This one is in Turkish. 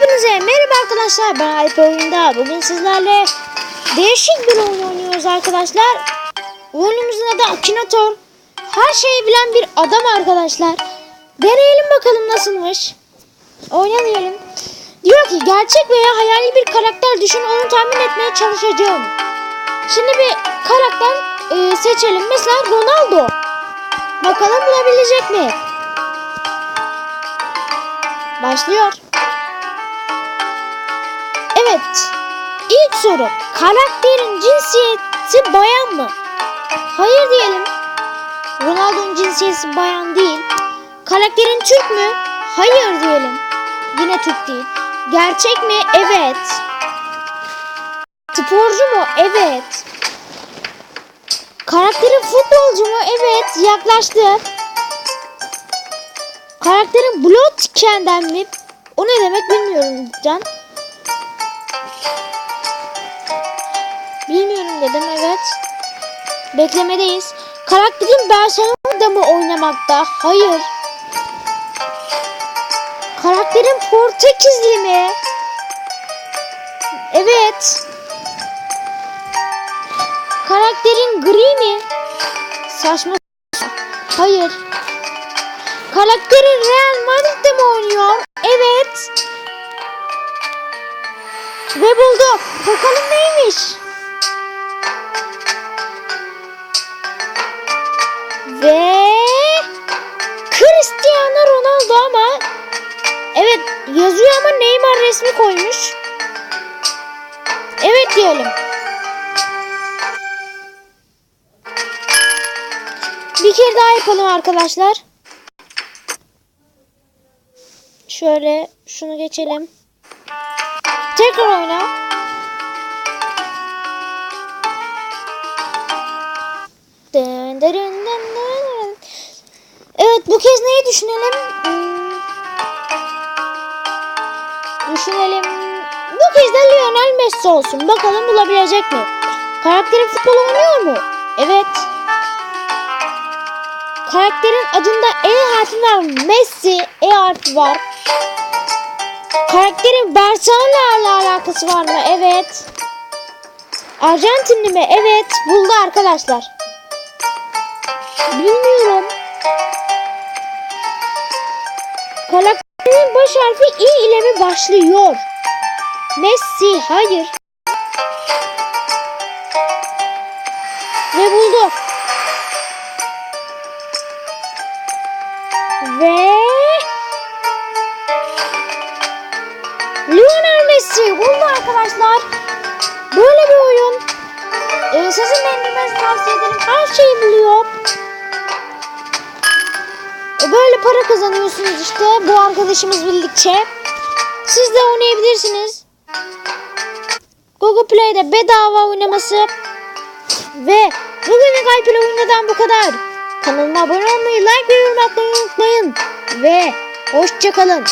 Hepinize merhaba arkadaşlar. Ben Alp Oyunda. Bugün sizlerle değişik bir oyun oynuyoruz arkadaşlar. Oyunumuzun adı Akinator. Her şeyi bilen bir adam arkadaşlar. Deneyelim bakalım nasılmış. Oynayalım. Diyor ki gerçek veya hayali bir karakter düşün onu tahmin etmeye çalışacağım. Şimdi bir karakter e, seçelim. Mesela Ronaldo. Bakalım bulabilecek mi? Başlıyor. Evet. İlk soru. Karakterin cinsiyeti bayan mı? Hayır diyelim. Ronaldo'nun cinsiyeti bayan değil. Karakterin Türk mü? Hayır diyelim. Yine Türk değil. Gerçek mi? Evet. Sporcu mu? Evet. Karakterin futbolcu mu? Evet. Yaklaştı. Karakterin Bloodken'den mi? O ne demek bilmiyorum Can. Dedim evet. Beklemedeyiz. Karakterin Barcelona'da mı oynamakta? Hayır. Karakterin Portekizli mi? Evet. Karakterin gri mi? Saçma. Hayır. Karakterin Real Madrid'de mi oynuyor? Evet. Ve buldu. Bakalım neymiş? Ve Cristiano Ronaldo ama evet yazıyor ama Neymar resmi koymuş. Evet diyelim. Bir kere daha yapalım arkadaşlar. Şöyle şunu geçelim. Tekrar oyna. Bu kez neyi düşünelim? Hmm. Düşünelim. Bu kez de Lionel Messi olsun. Bakalım bulabilecek mi? Karakterin futbol oynuyor mu? Evet. Karakterin adında E harfi var. Messi E harfi var. Karakterin Barcelona ile alakası var mı? Evet. Arjantinli mi? Evet. Buldu arkadaşlar. Bilmiyorum. Karakterin baş harfi İ ile mi başlıyor? Messi. Hayır. Ve buldu. Ve Lionel Messi buldu arkadaşlar. Böyle bir oyun. Ee, sizin beğenmenizi tavsiye ederim. Her şeyi buluyor. Böyle para kazanıyorsunuz işte bu arkadaşımız bildikçe. Siz de oynayabilirsiniz. Google Play'de bedava oynaması. Ve bugünlük Alp'le oyundan bu kadar. Kanalıma abone olmayı, like ve yorum atmayı unutmayın. Ve hoşçakalın.